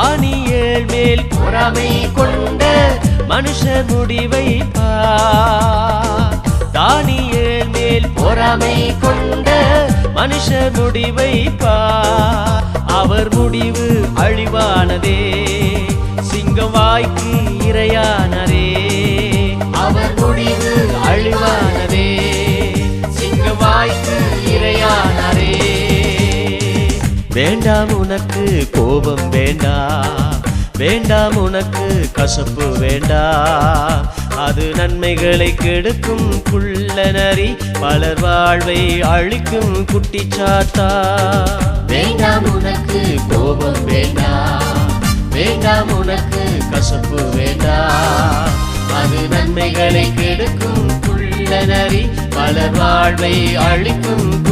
தானியேல் மேல் பொறாமை கொண்ட மனுஷ முடிவை பார் மேல் பொறாமை கொண்ட மனுஷ முடிவை பார் அவர் முடிவு அழிவானதே சிங்கம் வாய்க்கு இரையானதே. வேண்டாம் உனக்கு கோபம் வேண்டாம் வேண்டாம் உனக்கு கசப்பு வேண்டாம் அது நன்மைகளை கெடுக்கும் குள்ளநரி பலர் வாழ்வை அழிக்கும் குட்டி சாத்தா. வேண்டாம் உனக்கு கோபம் வேண்டாம் வேண்டாம் உனக்கு கசப்பு வேண்டாம் அது நன்மைகளை கெடுக்கும் குள்ளநரி பலர் வாழ்வை அழிக்கும் குட்டிச்சாத்தா